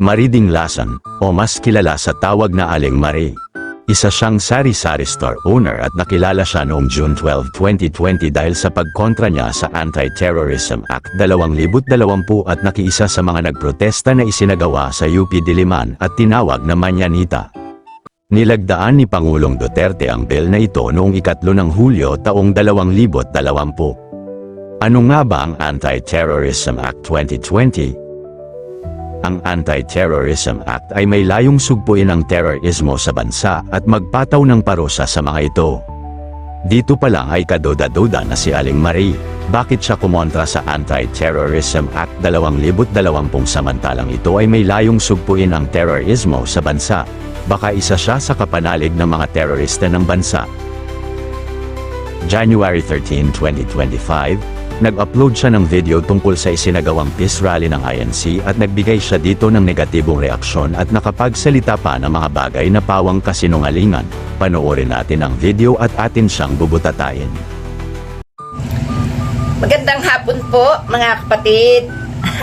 Mariding Lasan, o mas kilala sa tawag na Aling Marie. Isa siyang sari-sari store owner at nakilala siya noong June 12, 2020 dahil sa pagkontra niya sa Anti-Terrorism Act 2020 at nakiisa sa mga nagprotesta na isinagawa sa UP Diliman at tinawag na Manyanita. Nilagdaan ni Pangulong Duterte ang bill na ito noong ikatlo ng Hulyo taong 2020. Ano nga ba ang Anti-Terrorism Act 2020? Ang Anti-Terrorism Act ay may layong sugpuin ang terorismo sa bansa at magpataw ng parusa sa mga ito. Dito pa lang ay kaduda-duda na si Aling Marie. Bakit siya kumontra sa Anti-Terrorism Act 2020 samantalang ito ay may layong sugpuin ang terorismo sa bansa? Baka isa siya sa kapanalig ng mga terorista ng bansa. January 13, 2025, nag-upload siya ng video tungkol sa isinagawang peace rally ng INC at nagbigay siya dito ng negatibong reaksyon at nakapagsalita pa ng mga bagay na pawang kasinungalingan. Panoorin natin ang video at atin siyang bubutatayin. Magandang hapon po, mga kapatid.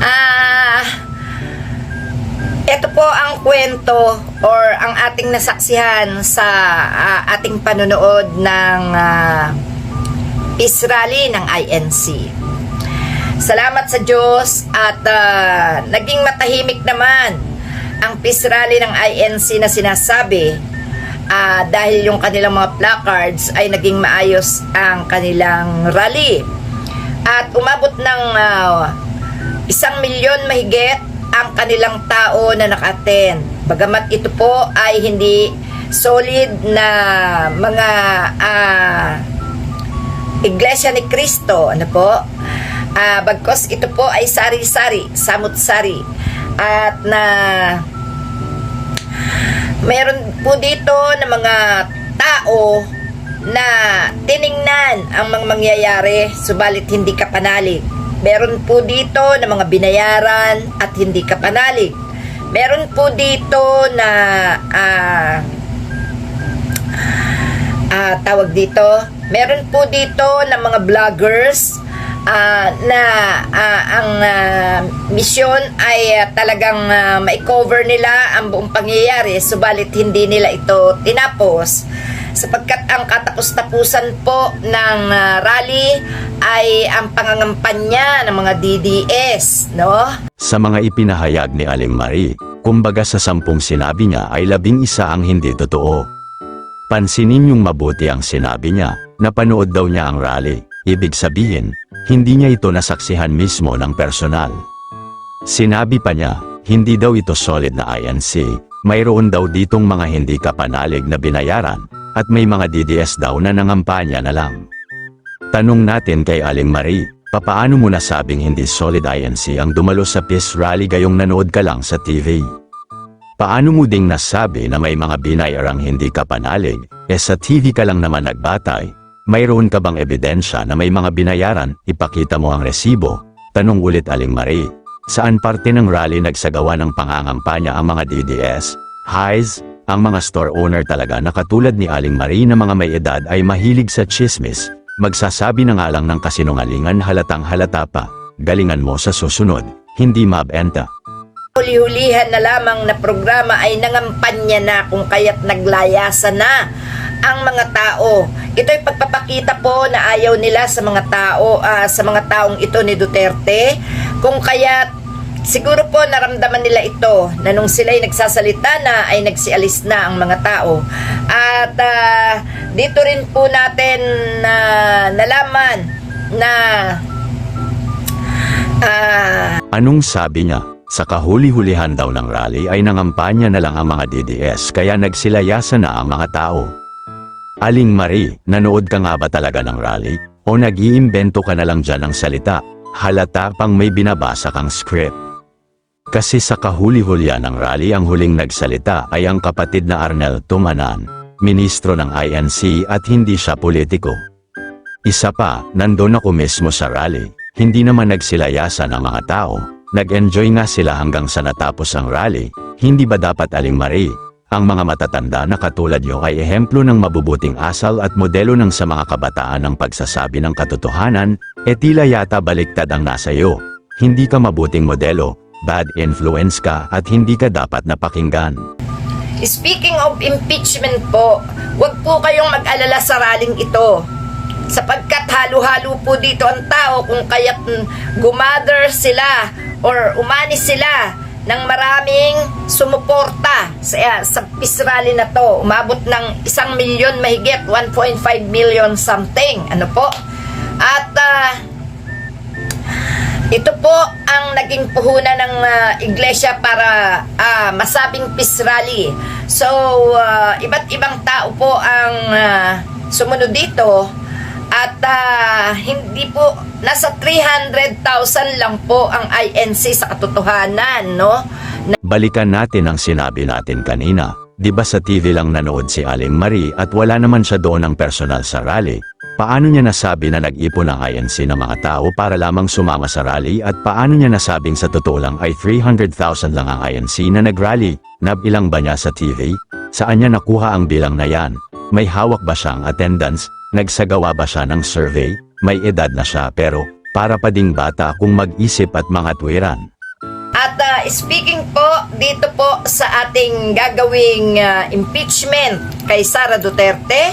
ah, ito po ang kwento or ang ating nasaksihan sa ah, ating panonood ng uh, peace ng INC. Salamat sa Diyos at ah, naging matahimik naman ang peace rally ng INC na sinasabi ah, dahil yung kanilang mga placards ay naging maayos ang kanilang rally. At umabot ng ah, isang milyon mahigit ang kanilang tao na naka-attend. Bagamat ito po ay hindi solid na mga ah, Iglesia ni Cristo, ano po? Ah, bagkos ito po ay sari-sari, samut-sari. At na meron po dito na mga tao na tiningnan ang mga mangyayari subalit hindi ka panalig. Meron po dito na mga binayaran at hindi ka panalig. Meron po dito na ah ah, tawag dito, meron po dito ng mga vloggers ah, na ah, ang ah, misyon ay ah, talagang ah, ma-cover nila ang buong pangyayari subalit hindi nila ito tinapos sapagkat ang katapos-tapusan po ng ah, rally ay ang pangangampanya ng mga DDS, no? Sa mga ipinahayag ni Aling Marie, kumbaga sa sampung sinabi niya ay labing isa ang hindi totoo. Pansinin yung mabuti ang sinabi niya, napanood daw niya ang rally, ibig sabihin, hindi niya ito nasaksihan mismo ng personal. Sinabi pa niya, hindi daw ito solid na INC, mayroon daw ditong mga hindi kapanalig na binayaran, at may mga DDS daw na nangampanya na lang. Tanong natin kay Aling Marie, papaano mo nasabing hindi solid INC ang dumalo sa peace rally gayong nanood ka lang sa TV? Paano mo ding nasabi na may mga binayarang hindi ka panalig, eh sa TV ka lang naman nagbatay? Mayroon ka bang ebidensya na may mga binayaran, ipakita mo ang resibo? Tanong ulit Aling Marie. Saan parte ng rally nagsagawa ng pangangampanya ang mga DDS? Highs, ang mga store owner talaga na katulad ni Aling Marie na mga may edad ay mahilig sa chismis, magsasabi na nga lang ng kasinungalingan halatang halata pa. Galingan mo sa susunod, hindi mabenta. Huli-hulihan na lamang na programa ay nangampanya na kung kaya't naglayasan na ang mga tao. Ito ay pagpapakita po na ayaw nila sa mga tao, ah, sa mga taong ito ni Duterte. Kung kaya't siguro po naramdaman nila ito na nung sila'y nagsasalita na ay nagsialis na ang mga tao. At ah, dito rin po natin na nalaman na ah, Anong sabi niya? Sa kahuli-hulihan daw ng rally ay nangampanya na lang ang mga DDS kaya nagsilayasan na ang mga tao. Aling Marie, nanood ka nga ba talaga ng rally? O nag-iimbento ka na lang dyan ng salita? Halata pang may binabasa kang script. Kasi sa kahuli-hulihan ng rally ang huling nagsalita ay ang kapatid na Arnel Tumanan, ministro ng INC at hindi siya politiko. Isa pa, nandun ako mismo sa rally. Hindi naman nagsilayasan ang mga tao. Nag-enjoy nga sila hanggang sa natapos ang rally. Hindi ba dapat aling Marie? Ang mga matatanda na katulad nyo ay ehemplo ng mabubuting asal at modelo ng sa mga kabataan ng pagsasabi ng katotohanan, e tila yata baliktad ang nasa iyo. Hindi ka mabuting modelo, bad influence ka at hindi ka dapat napakinggan. Speaking of impeachment po, huwag po kayong mag-alala sa raling ito. Sapagkat halo-halo po dito ang tao kung kaya't gumather sila or umani sila ng maraming sumuporta sa, sa peace rally na to. Umabot ng isang milyon mahigit, 1.5 million something. Ano po? At ah, ito po ang naging puhunan ng ah, iglesia para ah, masabing peace rally. So, ah, iba't ibang tao po ang ah, sumunod dito at ah, hindi po nasa 300,000 lang po ang INC sa katotohanan, no? Balikan natin ang sinabi natin kanina. Di ba sa TV lang nanood si Aling Marie at wala naman siya doon ng personal sa rally? Paano niya nasabi na nag-ipon ang INC ng mga tao para lamang sumama sa rally at paano niya nasabing sa totoo lang ay 300,000 lang ang INC na nag-rally? Nabilang ba niya sa TV? Saan niya nakuha ang bilang na yan? May hawak ba siyang attendance? Nagsagawa ba siya ng survey? May edad na siya pero para pa ding bata kung mag-isip at mga tuwiran. At ah, speaking po dito po sa ating gagawing ah, impeachment kay Sara Duterte,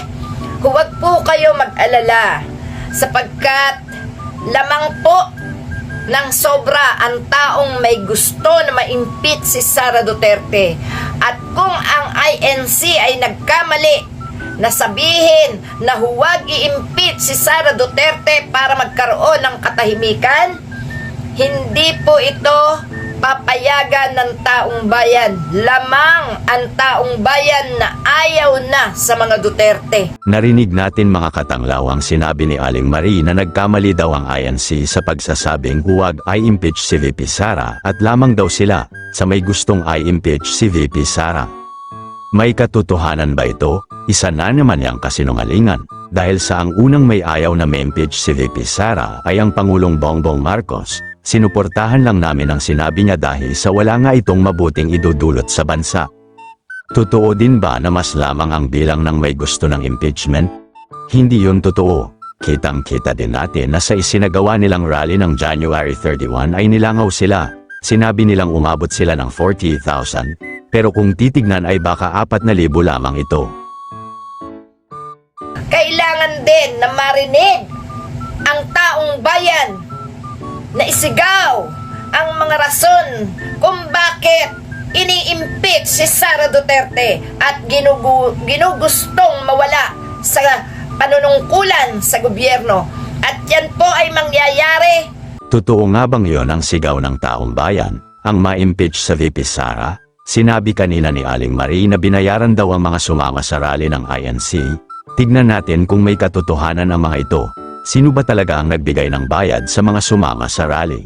huwag po kayo mag-alala sapagkat lamang po ng sobra ang taong may gusto na ma-impeach si Sara Duterte. At kung ang INC ay nagkamali na sabihin na huwag i-impeach si Sara Duterte para magkaroon ng katahimikan, hindi po ito papayagan ng taong bayan. Lamang ang taong bayan na ayaw na sa mga Duterte. Narinig natin mga katanglaw ang sinabi ni Aling Marie na nagkamali daw ang INC sa pagsasabing huwag i-impeach si VP Sara at lamang daw sila sa may gustong i-impeach si VP Sara. May katotohanan ba ito? Isa na naman yang kasinungalingan dahil sa ang unang may ayaw na ma-impeach si VP Sara ay ang Pangulong Bongbong Marcos. Sinuportahan lang namin ang sinabi niya dahil sa wala nga itong mabuting idudulot sa bansa. Totoo din ba na mas lamang ang bilang ng may gusto ng impeachment? Hindi yun totoo. Kitang-kita din natin na sa isinagawa nilang rally ng January 31 ay nilangaw sila. Sinabi nilang umabot sila ng 40,000, pero kung titignan ay baka 4,000 lamang ito. Din na marinig ang taong bayan na isigaw ang mga rason kung bakit ini-impeach si Sara Duterte at ginugu, ginugustong mawala sa panunungkulan sa gobyerno. At yan po ay mangyayari Totoo nga bang yon ang sigaw ng taong bayan, ang ma-impeach sa VP Sara? Sinabi kanina ni Aling Marie na binayaran daw ang mga sumama sa rally ng INC. Tignan natin kung may katotohanan ang mga ito. Sino ba talaga ang nagbigay ng bayad sa mga sumama sa rally?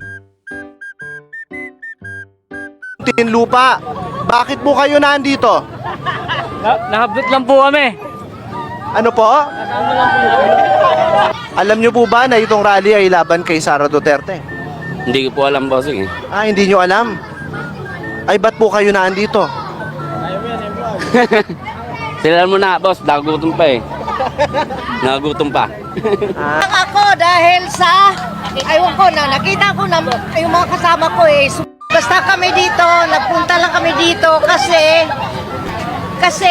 Tin lupa. Bakit po kayo nandito? Na nahabot lang po kami. Ano po? Alam niyo po ba na itong rally ay laban kay Sara Duterte? Hindi ko po alam, bossing. eh. Ah, hindi niyo alam. Ay, ba't po kayo nandito? Sila mo na, boss. Nagutom pa eh. Nagutom pa. Ah, ako dahil sa aywan ko na nakita ko na yung mga kasama ko eh basta kami dito nagpunta lang kami dito kasi kasi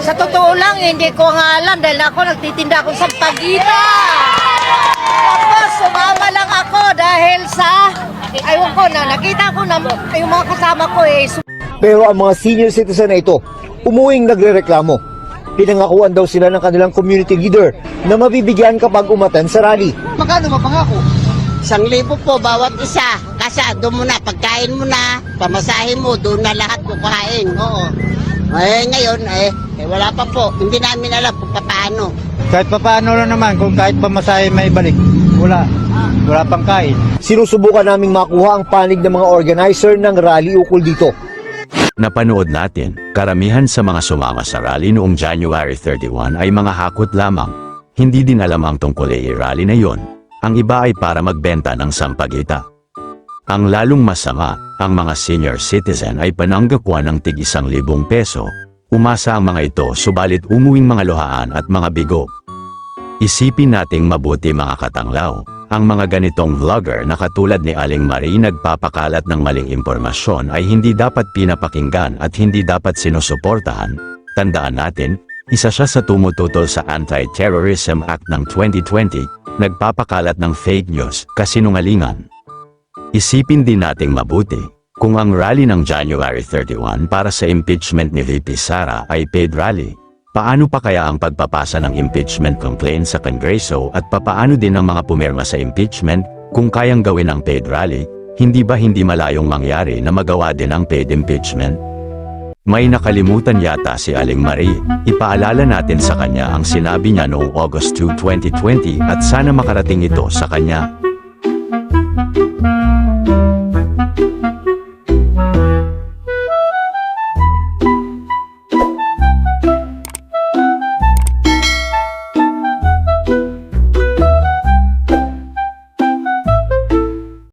sa totoo lang hindi ko nga alam dahil ako nagtitinda ako sa pagita tapos sumama lang ako dahil sa aywan ko na nakita ko na yung mga kasama ko eh Pero ang mga senior citizen na ito, umuwing nagrereklamo. Pinangakuan daw sila ng kanilang community leader na mabibigyan kapag umatan sa rally. Magkano mapangako? Isang libo po bawat isa. Kasi doon mo na, pagkain mo na, pamasahin mo, doon na lahat kukuhain. Oo. Eh, ngayon, eh, eh, wala pa po. Hindi namin alam kung paano. Kahit pa paano lang naman, kung kahit pa masahe may balik, wala. Wala pang kain. Sinusubukan naming makuha ang panig ng mga organizer ng rally ukol dito. Napanood natin, karamihan sa mga sumama sa rally noong January 31 ay mga hakot lamang. Hindi din alam ang tungkol ay rally na yon. Ang iba ay para magbenta ng sampagita. Ang lalong masama, ang mga senior citizen ay pananggakwa ng tig isang libong peso. Umasa ang mga ito subalit umuwing mga luhaan at mga bigo. Isipin nating mabuti mga katanglaw. Ang mga ganitong vlogger na katulad ni Aling Marie nagpapakalat ng maling impormasyon ay hindi dapat pinapakinggan at hindi dapat sinusuportahan. Tandaan natin, isa siya sa tumututol sa Anti-Terrorism Act ng 2020, nagpapakalat ng fake news, kasinungalingan. Isipin din nating mabuti, kung ang rally ng January 31 para sa impeachment ni VP Sara ay paid rally, paano pa kaya ang pagpapasa ng impeachment complaint sa Kongreso at papaano din ang mga pumirma sa impeachment kung kayang gawin ang paid rally, hindi ba hindi malayong mangyari na magawa din ang paid impeachment? May nakalimutan yata si Aling Marie, ipaalala natin sa kanya ang sinabi niya noong August 2, 2020 at sana makarating ito sa kanya.